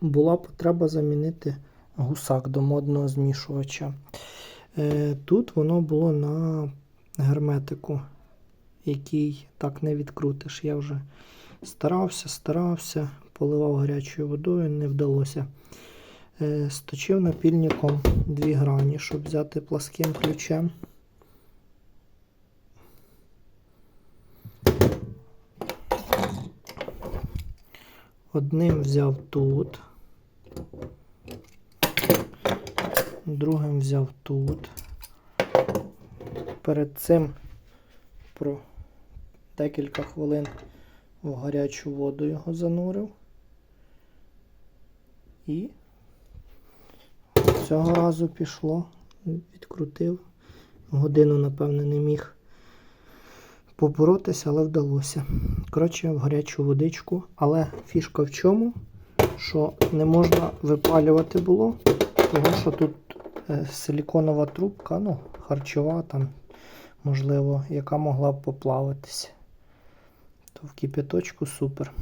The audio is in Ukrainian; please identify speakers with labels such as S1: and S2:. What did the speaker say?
S1: була потреба замінити гусак до модного змішувача. Е, Тут воно було на герметику, який так не відкрутиш. Я вже старався, старався, поливав гарячою водою, не вдалося. Е, Сточив напільником дві грані, щоб взяти пласким ключем. Одним взяв тут, другим взяв тут. Перед цим про декілька хвилин в гарячу воду його занурив. І цього разу пішло, відкрутив. Годину, напевне, не міг поборотися, але вдалося. Коротше, в гарячу водичку. Але фішка в чому? Що не можна випалювати було, тому що тут е, силіконова трубка, ну, харчова там, можливо, яка могла б поплавитися. То в кипяточку супер.